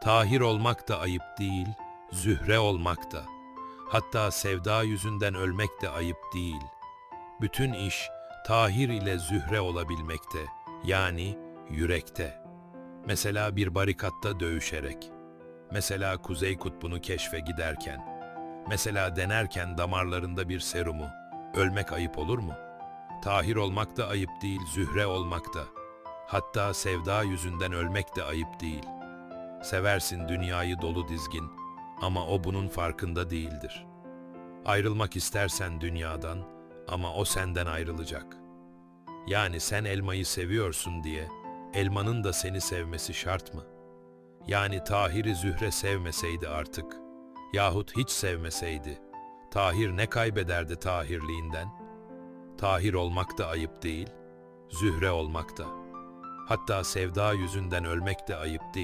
Tahir olmak da ayıp değil, zühre olmak da. Hatta sevda yüzünden ölmek de ayıp değil. Bütün iş tahir ile zühre olabilmekte, yani yürekte. Mesela bir barikatta dövüşerek. Mesela Kuzey Kutbu'nu keşfe giderken. Mesela denerken damarlarında bir serumu. Ölmek ayıp olur mu? Tahir olmak da ayıp değil, zühre olmak da. Hatta sevda yüzünden ölmek de ayıp değil. Seversin dünyayı dolu dizgin ama o bunun farkında değildir. Ayrılmak istersen dünyadan ama o senden ayrılacak. Yani sen elmayı seviyorsun diye elmanın da seni sevmesi şart mı? Yani Tahir'i Zühre sevmeseydi artık yahut hiç sevmeseydi Tahir ne kaybederdi Tahirliğinden? Tahir olmak da ayıp değil, Zühre olmak da. Hatta sevda yüzünden ölmek de ayıp değil.